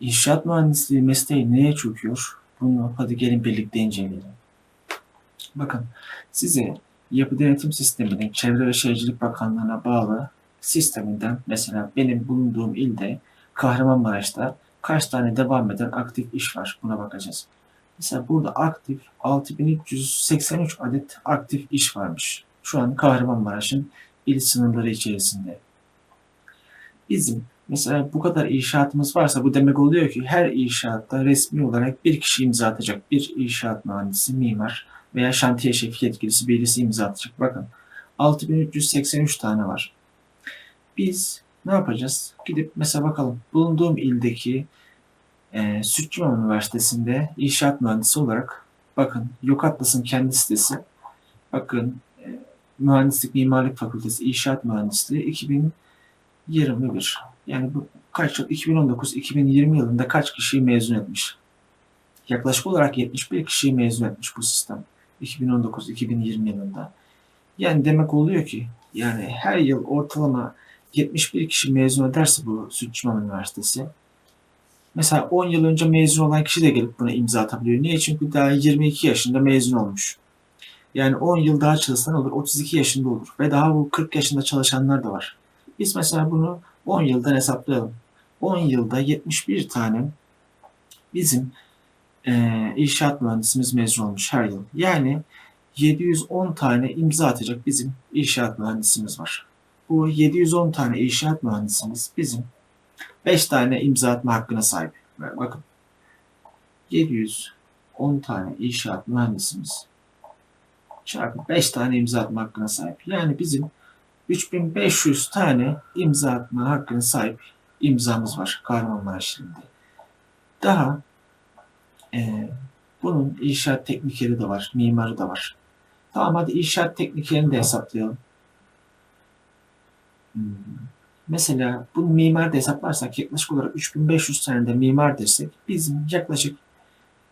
inşaat mühendisliği mesleği neye çöküyor? Bunu hadi gelin birlikte inceleyelim. Bakın size yapı denetim sisteminin Çevre ve Şehircilik Bakanlığı'na bağlı sisteminden mesela benim bulunduğum ilde Kahramanmaraş'ta kaç tane devam eden aktif iş var buna bakacağız. Mesela burada aktif 6383 adet aktif iş varmış. Şu an Kahramanmaraş'ın il sınırları içerisinde. Bizim mesela bu kadar inşaatımız varsa bu demek oluyor ki her inşaatta resmi olarak bir kişi imza atacak. Bir inşaat mühendisi, mimar veya şantiye şefi yetkilisi birisi imza atacak. Bakın 6383 tane var. Biz ne yapacağız? Gidip mesela bakalım bulunduğum ildeki e, Sütçüman Üniversitesi'nde inşaat mühendisi olarak bakın Yok Atlas'ın kendi sitesi bakın e, Mühendislik Mimarlık Fakültesi İnşaat Mühendisliği 2021 yani bu kaç yıl 2019-2020 yılında kaç kişiyi mezun etmiş? Yaklaşık olarak 71 kişiyi mezun etmiş bu sistem 2019-2020 yılında. Yani demek oluyor ki yani her yıl ortalama 71 kişi mezun ederse bu Sütçüman Üniversitesi Mesela 10 yıl önce mezun olan kişi de gelip buna imza atabiliyor. Niye? Çünkü daha 22 yaşında mezun olmuş. Yani 10 yıl daha çalışsan olur, 32 yaşında olur. Ve daha bu 40 yaşında çalışanlar da var. Biz mesela bunu 10 yıldan hesaplayalım. 10 yılda 71 tane bizim e, inşaat mühendisimiz mezun olmuş her yıl. Yani 710 tane imza atacak bizim inşaat mühendisimiz var. Bu 710 tane inşaat mühendisimiz bizim 5 tane imza atma hakkına sahip. Bakın 710 tane inşaat mühendisimiz çarpı 5 tane imza atma hakkına sahip. Yani bizim 3500 tane imza atma hakkına sahip imzamız var Kahramanmaraş ilinde. Daha e, bunun inşaat teknikeri de var, mimarı da var. Tamam hadi inşaat teknikerini de hesaplayalım. Hmm. Mesela bu mimar da hesaplarsak yaklaşık olarak 3500 tane de mimar desek bizim yaklaşık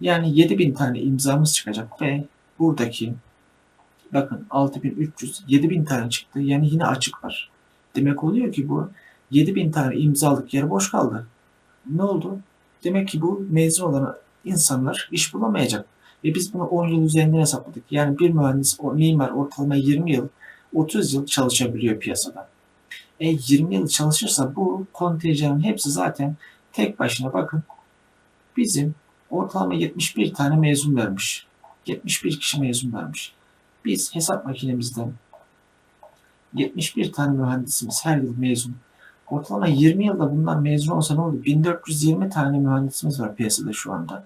yani 7000 tane imzamız çıkacak ve buradaki bakın 6300 7000 tane çıktı. Yani yine açık var. Demek oluyor ki bu 7000 tane imzalık yer boş kaldı. Ne oldu? Demek ki bu mezun olan insanlar iş bulamayacak. Ve biz bunu 10 yıl üzerinden hesapladık. Yani bir mühendis, o mimar ortalama 20 yıl, 30 yıl çalışabiliyor piyasada. E 20 yıl çalışırsa bu kontenjanın hepsi zaten tek başına bakın bizim ortalama 71 tane mezun vermiş. 71 kişi mezun vermiş. Biz hesap makinemizden 71 tane mühendisimiz her yıl mezun. Ortalama 20 yılda bunlar mezun olsa ne olur? 1420 tane mühendisimiz var piyasada şu anda.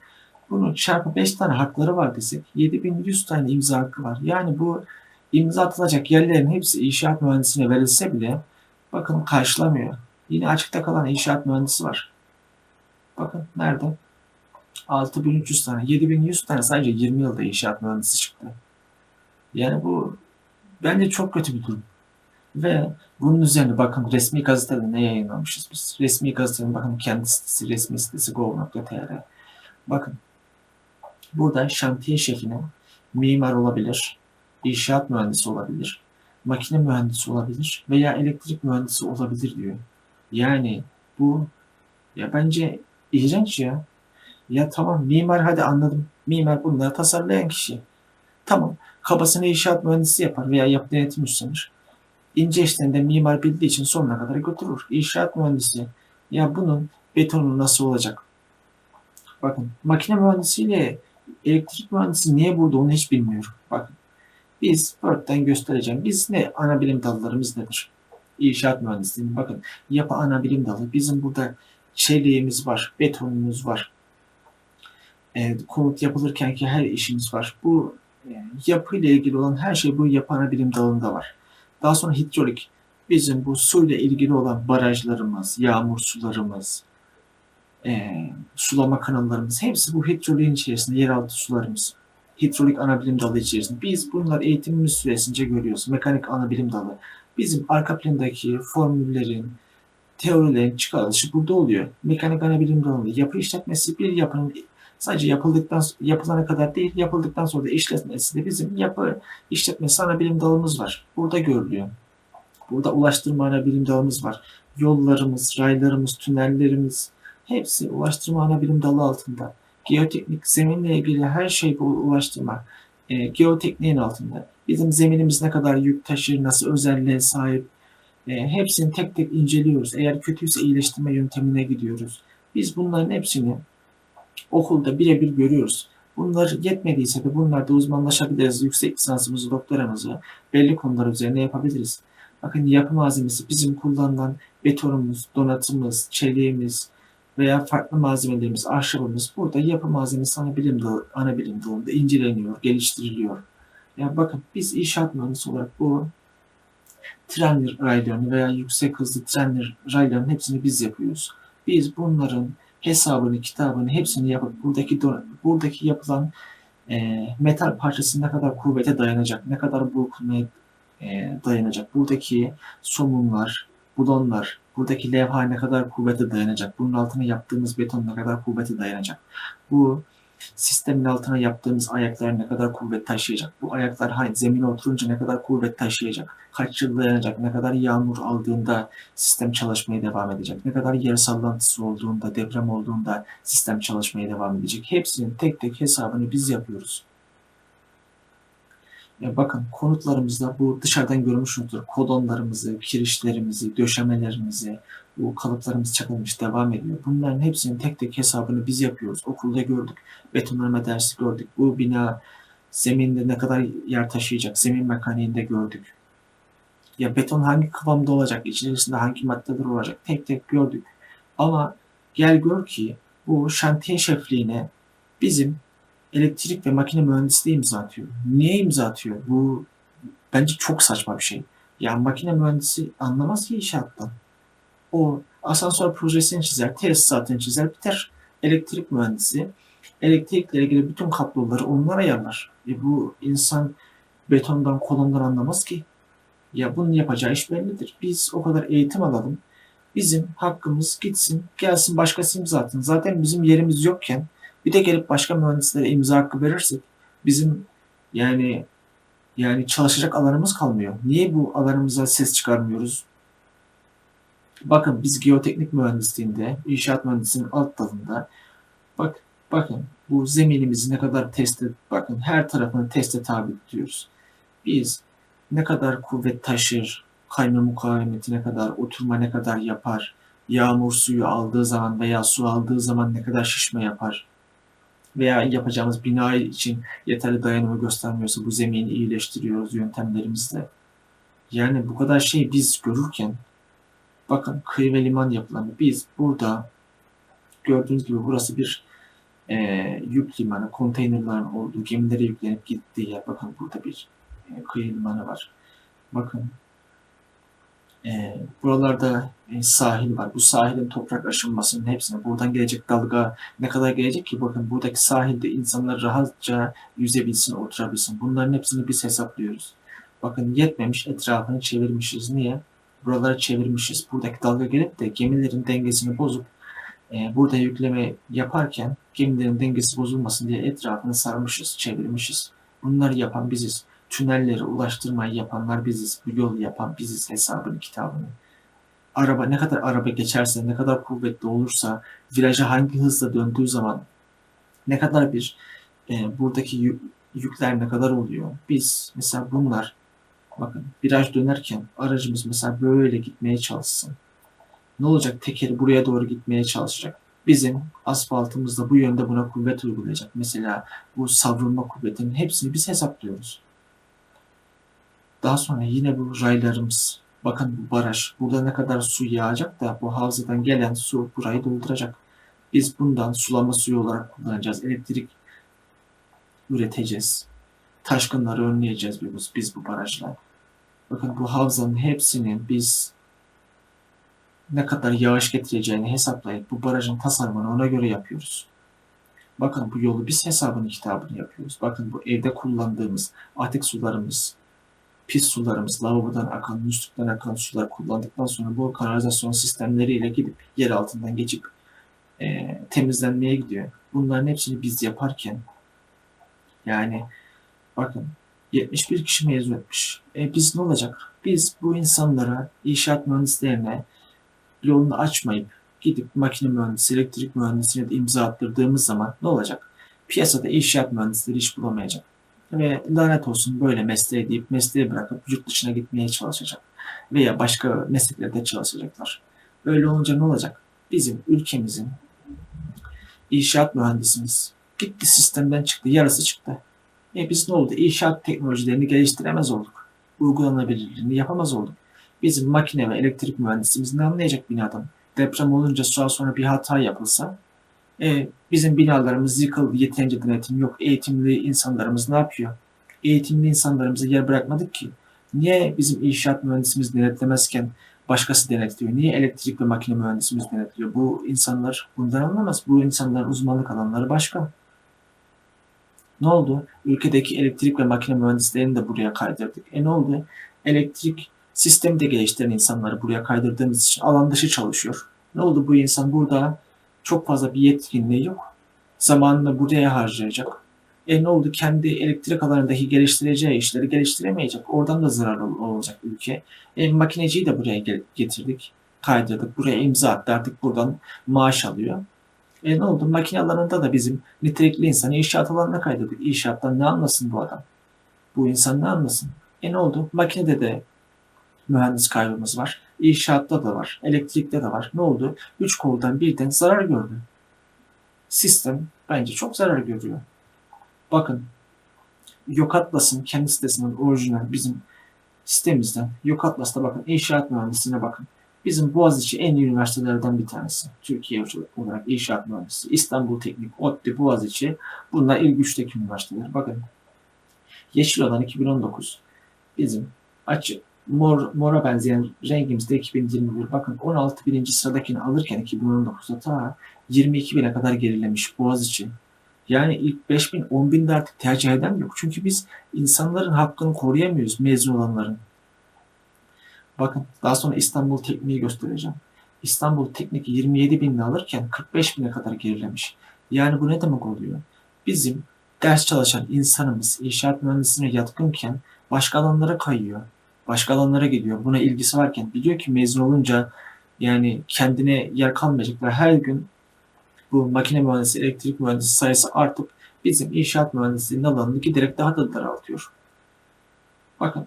Bunun çarpı 5 tane hakları var desek 7100 tane imza hakkı var. Yani bu imza atılacak yerlerin hepsi inşaat mühendisine verilse bile bakın karşılamıyor. Yine açıkta kalan inşaat mühendisi var. Bakın nerede? 6300 tane, 7100 tane sadece 20 yılda inşaat mühendisi çıktı. Yani bu bence çok kötü bir durum. Ve bunun üzerine bakın resmi gazetede ne yayınlamışız biz? Resmi gazetenin bakın kendi sitesi, resmi sitesi gov.tr. Bakın burada şantiye şefine mimar olabilir, inşaat mühendisi olabilir, makine mühendisi olabilir veya elektrik mühendisi olabilir diyor. Yani bu ya bence iğrenç ya. Ya tamam mimar hadi anladım. Mimar bunları tasarlayan kişi. Tamam kabasını inşaat mühendisi yapar veya yapı denetim üstlenir. İnce işlerinde mimar bildiği için sonuna kadar götürür. İnşaat mühendisi ya bunun betonu nasıl olacak? Bakın makine mühendisiyle elektrik mühendisi niye burada onu hiç bilmiyorum. Bakın biz Word'den göstereceğim. Biz ne ana bilim dallarımız nedir? İnşaat mühendisliği. Bakın yapı ana bilim dalı. Bizim burada çeliğimiz var, betonumuz var. E, konut yapılırken ki her işimiz var. Bu e, yapı ile ilgili olan her şey bu yapı ana bilim dalında var. Daha sonra hidrolik. Bizim bu suyla ilgili olan barajlarımız, yağmur sularımız, e, sulama kanallarımız hepsi bu hidroliğin içerisinde yeraltı sularımız hidrolik anabilim dalı içerisinde. Biz bunlar eğitimimiz süresince görüyoruz. Mekanik anabilim dalı. Bizim arka plandaki formüllerin, teorilerin çıkarılışı burada oluyor. Mekanik anabilim dalında yapı işletmesi bir yapının sadece yapıldıktan yapılana kadar değil, yapıldıktan sonra da işletmesi de bizim yapı işletmesi anabilim dalımız var. Burada görülüyor. Burada ulaştırma anabilim dalımız var. Yollarımız, raylarımız, tünellerimiz, hepsi ulaştırma ana bilim dalı altında. Geoteknik zeminle ilgili her şey bu ulaştırma. E, geotekniğin altında. Bizim zeminimiz ne kadar yük taşır, nasıl özelliğe sahip, e, hepsini tek tek inceliyoruz. Eğer kötüyse iyileştirme yöntemine gidiyoruz. Biz bunların hepsini okulda birebir görüyoruz. Bunlar yetmediyse de bunlarda uzmanlaşabiliriz. Yüksek lisansımızı, doktoramızı belli konular üzerine yapabiliriz. Bakın yapı malzemesi bizim kullanılan betonumuz, donatımız, çeliğimiz veya farklı malzemelerimiz, ahşabımız burada yapı malzemesi ana bilim, dalı, ana bilim dalında inceleniyor, geliştiriliyor. Yani bakın biz inşaat mühendisi olarak bu tren raylarını veya yüksek hızlı tren raylarının hepsini biz yapıyoruz. Biz bunların hesabını, kitabını hepsini yapıp buradaki buradaki yapılan e, metal parçası ne kadar kuvvete dayanacak, ne kadar burkulmaya e, dayanacak, buradaki somunlar, bulonlar, buradaki levha ne kadar kuvvete dayanacak, bunun altına yaptığımız beton ne kadar kuvvete dayanacak, bu sistemin altına yaptığımız ayaklar ne kadar kuvvet taşıyacak, bu ayaklar hani zemine oturunca ne kadar kuvvet taşıyacak, kaç yıl dayanacak, ne kadar yağmur aldığında sistem çalışmaya devam edecek, ne kadar yer sallantısı olduğunda, deprem olduğunda sistem çalışmaya devam edecek. Hepsinin tek tek hesabını biz yapıyoruz. Ya bakın konutlarımızda bu dışarıdan görmüşsünüzdür. Kodonlarımızı, kirişlerimizi, döşemelerimizi, bu kalıplarımız çakılmış devam ediyor. Bunların hepsinin tek tek hesabını biz yapıyoruz. Okulda gördük. Betonarme dersi gördük. Bu bina zeminde ne kadar yer taşıyacak, zemin mekaniğinde gördük. Ya beton hangi kıvamda olacak, içerisinde hangi maddeler olacak tek tek gördük. Ama gel gör ki bu şantiye şefliğine bizim elektrik ve makine mühendisliği imza atıyor. Niye imza atıyor? Bu bence çok saçma bir şey. Yani makine mühendisi anlamaz ki inşaattan. O asansör projesini çizer, tesisatını çizer, biter. Elektrik mühendisi elektrikle ilgili bütün kabloları onlar ayarlar. E bu insan betondan, kolondan anlamaz ki. Ya bunun yapacağı iş bellidir. Biz o kadar eğitim alalım. Bizim hakkımız gitsin, gelsin başkası imza atsın. Zaten bizim yerimiz yokken bir de gelip başka mühendislere imza hakkı verirsek bizim yani yani çalışacak alanımız kalmıyor. Niye bu alanımıza ses çıkarmıyoruz? Bakın biz geoteknik mühendisliğinde, inşaat mühendisliğinin alt dalında bak bakın bu zeminimizi ne kadar teste bakın her tarafını teste tabi tutuyoruz. Biz ne kadar kuvvet taşır, kayma mukavemeti ne kadar, oturma ne kadar yapar, yağmur suyu aldığı zaman veya su aldığı zaman ne kadar şişme yapar veya yapacağımız bina için yeterli dayanımı göstermiyorsa bu zemini iyileştiriyoruz yöntemlerimizle. Yani bu kadar şey biz görürken bakın kıyı liman yapılarını biz burada gördüğünüz gibi burası bir e, yük limanı, konteynerlerin olduğu gemilere yüklenip gittiği yer. Bakın burada bir e, kıyı limanı var. Bakın e, buralarda e, sahil var. Bu sahilin toprak aşınmasının hepsine buradan gelecek dalga ne kadar gelecek ki bakın buradaki sahilde insanlar rahatça yüzebilsin, oturabilsin. Bunların hepsini biz hesaplıyoruz. Bakın yetmemiş etrafını çevirmişiz. Niye? Buraları çevirmişiz. Buradaki dalga gelip de gemilerin dengesini bozup e, burada yükleme yaparken gemilerin dengesi bozulmasın diye etrafını sarmışız, çevirmişiz. Bunları yapan biziz tünelleri ulaştırmayı yapanlar biziz. Bu yolu yapan biziz hesabını, kitabını. Araba ne kadar araba geçerse, ne kadar kuvvetli olursa, viraja hangi hızla döndüğü zaman ne kadar bir e, buradaki yük, yükler ne kadar oluyor. Biz mesela bunlar bakın viraj dönerken aracımız mesela böyle gitmeye çalışsın. Ne olacak? Tekeri buraya doğru gitmeye çalışacak. Bizim asfaltımızda bu yönde buna kuvvet uygulayacak. Mesela bu savrulma kuvvetinin hepsini biz hesaplıyoruz. Daha sonra yine bu raylarımız, bakın bu baraj, burada ne kadar su yağacak da bu havzadan gelen su burayı dolduracak. Biz bundan sulama suyu olarak kullanacağız. Elektrik üreteceğiz. Taşkınları önleyeceğiz biz, biz bu barajla. Bakın bu havzanın hepsinin biz ne kadar yağış getireceğini hesaplayıp bu barajın tasarımını ona göre yapıyoruz. Bakın bu yolu biz hesabını kitabını yapıyoruz. Bakın bu evde kullandığımız atık sularımız, pis sularımız, lavabodan akan, musluktan akan sular kullandıktan sonra bu kanalizasyon sistemleriyle gidip yer altından geçip e, temizlenmeye gidiyor. Bunların hepsini biz yaparken yani bakın 71 kişi mezun etmiş. E biz ne olacak? Biz bu insanlara, inşaat mühendislerine yolunu açmayıp gidip makine mühendisi, elektrik mühendisine de imza attırdığımız zaman ne olacak? Piyasada inşaat mühendisleri iş bulamayacak. Ve lanet olsun böyle mesleği deyip mesleği bırakıp yurt dışına gitmeye çalışacak. Veya başka mesleklerde çalışacaklar. Böyle olunca ne olacak? Bizim ülkemizin inşaat mühendisimiz gitti sistemden çıktı, yarısı çıktı. E biz ne oldu? İnşaat teknolojilerini geliştiremez olduk. Uygulanabilirliğini yapamaz olduk. Bizim makine ve elektrik mühendisimiz ne anlayacak binadan? Deprem olunca sonra sonra bir hata yapılsa e, bizim binalarımız yıkıldı, yeterince denetim yok. Eğitimli insanlarımız ne yapıyor? Eğitimli insanlarımıza yer bırakmadık ki. Niye bizim inşaat mühendisimiz denetlemezken başkası denetliyor? Niye elektrik ve makine mühendisimiz denetliyor? Bu insanlar bundan anlamaz. Bu insanların uzmanlık alanları başka. Ne oldu? Ülkedeki elektrik ve makine mühendislerini de buraya kaydırdık. E ne oldu? Elektrik sistemi de geliştiren insanları buraya kaydırdığımız için alan dışı çalışıyor. Ne oldu? Bu insan burada çok fazla bir yetkinliği yok. Zamanını buraya harcayacak. E ne oldu? Kendi elektrik alanındaki geliştireceği işleri geliştiremeyecek. Oradan da zarar ol- olacak ülke. E, makineciyi de buraya getirdik. Kaydırdık. Buraya imza attı. Artık buradan maaş alıyor. E ne oldu? Makine alanında da bizim nitelikli insanı inşaat alanına kaydırdık. İnşaattan ne anlasın bu adam? Bu insan ne anlasın? E ne oldu? Makinede de mühendis kaybımız var. İnşaatta da var. Elektrikte de var. Ne oldu? Üç koldan birden zarar gördü. Sistem bence çok zarar görüyor. Bakın Yok Atlas'ın kendi sitesinin orijinal bizim sitemizden Yok Atlas'ta bakın inşaat mühendisliğine bakın. Bizim Boğaziçi en iyi üniversitelerden bir tanesi. Türkiye olarak inşaat mühendisi. İstanbul Teknik, ODTÜ, Boğaziçi. Bunlar ilk üçteki üniversiteler. Bakın. Yeşil olan 2019. Bizim açı mor, mora benzeyen rengimizde 2021. Bakın 16 bininci sıradakini alırken 2019'da ta 22 bine kadar gerilemiş Boğaziçi. Yani ilk 5 bin, 10 binde artık tercih eden yok. Çünkü biz insanların hakkını koruyamıyoruz mezun olanların. Bakın daha sonra İstanbul Teknik'i göstereceğim. İstanbul Teknik 27 binle alırken 45 bine kadar gerilemiş. Yani bu ne demek oluyor? Bizim ders çalışan insanımız inşaat mühendisliğine yatkınken başka alanlara kayıyor. Başka alanlara gidiyor. Buna ilgisi varken biliyor ki mezun olunca yani kendine yer kalmayacak ve her gün bu makine mühendisi, elektrik mühendisi sayısı artıp bizim inşaat mühendisliğinin alanını giderek daha da daraltıyor. Bakın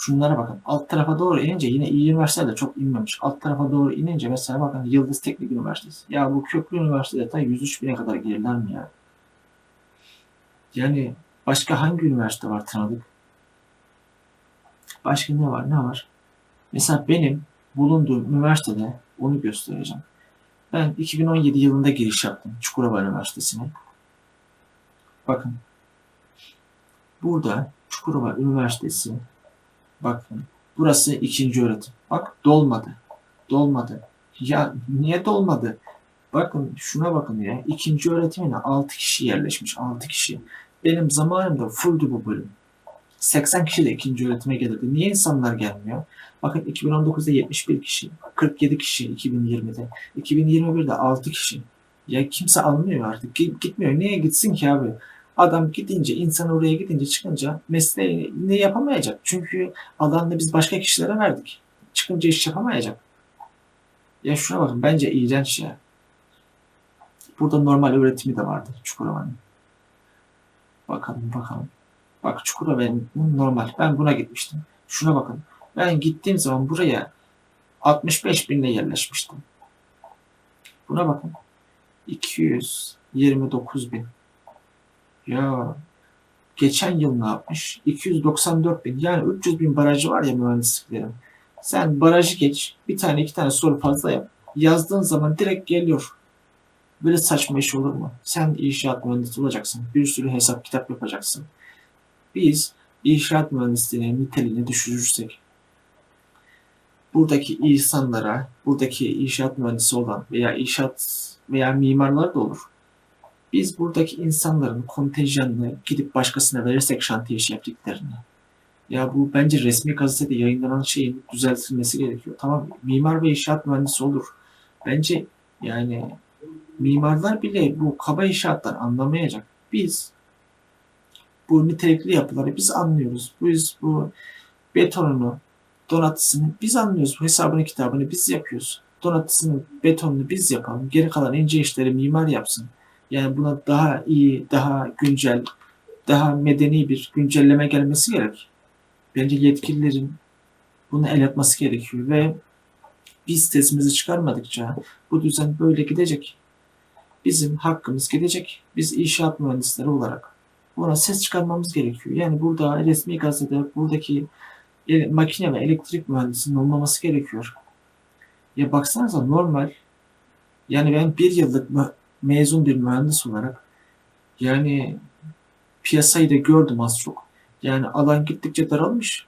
şunlara bakın. Alt tarafa doğru inince yine iyi üniversiteler de çok inmemiş. Alt tarafa doğru inince mesela bakın Yıldız Teknik Üniversitesi. Ya bu köklü üniversitede ta 103 bine kadar gelirler mi ya? Yani başka hangi üniversite var tanıdık? Başka ne var? Ne var? Mesela benim bulunduğum üniversitede onu göstereceğim. Ben 2017 yılında giriş yaptım Çukurova Üniversitesi'ne. Bakın. Burada Çukurova Üniversitesi bakın. Burası ikinci öğretim. Bak dolmadı. Dolmadı. Ya niye dolmadı? Bakın şuna bakın ya. İkinci öğretimine 6 kişi yerleşmiş. 6 kişi. Benim zamanımda fulldü bu bölüm. 80 kişi de ikinci öğretime gelirdi. Niye insanlar gelmiyor? Bakın 2019'da 71 kişi, 47 kişi 2020'de, 2021'de 6 kişi. Ya kimse almıyor artık. Gi- Gitmiyor. Niye gitsin ki abi? Adam gidince, insan oraya gidince çıkınca mesleğini yapamayacak. Çünkü alanını biz başka kişilere verdik. Çıkınca iş yapamayacak. Ya şuna bakın bence iğrenç ya. Burada normal öğretimi de vardı Çukurova'nın. Bakalım bakalım. Bak Çukurova normal. Ben buna gitmiştim. Şuna bakın. Ben gittiğim zaman buraya 65 binle yerleşmiştim. Buna bakın. 229 bin. Ya geçen yıl ne yapmış? 294 bin. Yani 300 bin barajı var ya mühendisliklerin. Sen barajı geç. Bir tane iki tane soru fazla yap. Yazdığın zaman direkt geliyor. Böyle saçma iş olur mu? Sen inşaat mühendisi olacaksın. Bir sürü hesap kitap yapacaksın. Biz inşaat mühendisliğinin niteliğini düşürürsek buradaki insanlara, buradaki inşaat mühendisi olan veya inşaat veya mimarlar da olur. Biz buradaki insanların kontenjanını gidip başkasına verirsek şantiye iş yaptıklarını. Ya bu bence resmi gazetede yayınlanan şeyin düzeltilmesi gerekiyor. Tamam mimar ve inşaat mühendisi olur. Bence yani mimarlar bile bu kaba inşaattan anlamayacak. Biz bu nitelikli yapıları biz anlıyoruz. Biz bu betonunu, donatısını biz anlıyoruz. Bu hesabını kitabını biz yapıyoruz. donatısını, betonunu biz yapalım. Geri kalan ince işleri mimar yapsın. Yani buna daha iyi, daha güncel, daha medeni bir güncelleme gelmesi gerek. Bence yetkililerin bunu el atması gerekiyor ve biz sesimizi çıkarmadıkça bu düzen böyle gidecek. Bizim hakkımız gidecek. Biz inşaat mühendisleri olarak buna ses çıkarmamız gerekiyor. Yani burada resmi gazetede buradaki ele- makine ve elektrik mühendisinin olmaması gerekiyor. Ya baksanıza normal yani ben bir yıllık mezun bir mühendis olarak yani piyasayı da gördüm az çok. Yani alan gittikçe daralmış.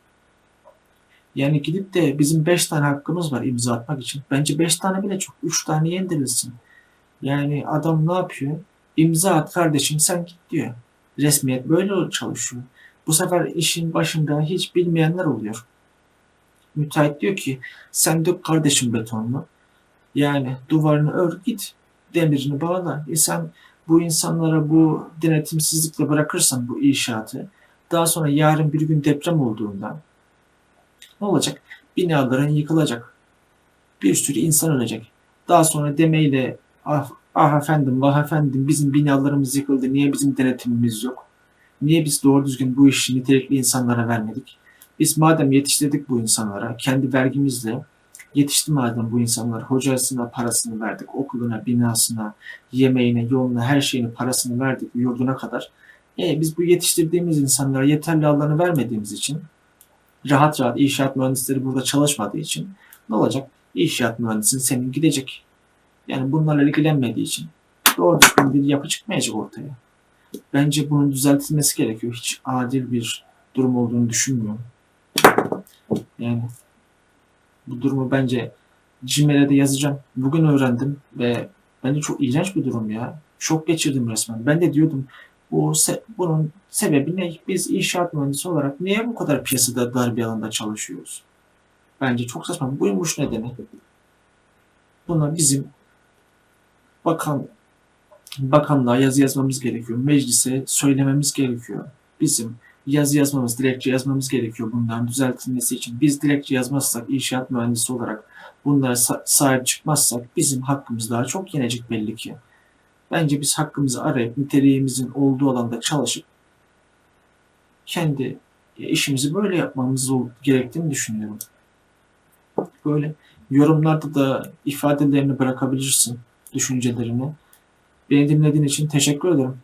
Yani gidip de bizim 5 tane hakkımız var imza atmak için. Bence 5 tane bile çok. 3 tane indirilsin. Yani adam ne yapıyor? İmza at kardeşim sen git diyor. Resmiyet böyle çalışıyor. Bu sefer işin başında hiç bilmeyenler oluyor. Müteahhit diyor ki sen dök kardeşim betonunu. Yani duvarını ör git. Demirini bağla. E sen bu insanlara bu denetimsizlikle bırakırsan bu inşaatı daha sonra yarın bir gün deprem olduğunda ne olacak? Binaların yıkılacak. Bir sürü insan ölecek. Daha sonra demeyle ah, ah efendim vah efendim bizim binalarımız yıkıldı. Niye bizim denetimimiz yok? Niye biz doğru düzgün bu işi nitelikli insanlara vermedik? Biz madem yetiştirdik bu insanlara kendi vergimizle yetişti madem bu insanlar hocasına parasını verdik, okuluna, binasına, yemeğine, yoluna, her şeyine parasını verdik, yurduna kadar. E, biz bu yetiştirdiğimiz insanlara yeterli alanı vermediğimiz için rahat rahat inşaat mühendisleri burada çalışmadığı için ne olacak? İnşaat mühendisin senin gidecek. Yani bunlarla ilgilenmediği için doğru bir yapı çıkmayacak ortaya. Bence bunun düzeltilmesi gerekiyor. Hiç adil bir durum olduğunu düşünmüyorum. Yani bu durumu bence Cimer'e de yazacağım. Bugün öğrendim ve bence çok iğrenç bir durum ya. Şok geçirdim resmen. Ben de diyordum bu se- bunun sebebi ne? Biz inşaat mühendisi olarak niye bu kadar piyasada dar bir alanda çalışıyoruz? Bence çok saçma. Buymuş nedeni. Buna bizim bakan bakanlığa yazı yazmamız gerekiyor. Meclise söylememiz gerekiyor. Bizim yazı yazmamız, dilekçe yazmamız gerekiyor bunların düzeltilmesi için. Biz dilekçe yazmazsak inşaat mühendisi olarak bunlara sa- sahip çıkmazsak bizim hakkımız daha çok yenecek belli ki. Bence biz hakkımızı arayıp niteliğimizin olduğu alanda çalışıp kendi işimizi böyle yapmamız gerektiğini düşünüyorum. Böyle yorumlarda da ifadelerini bırakabilirsin, düşüncelerini. Beni dinlediğin için teşekkür ederim.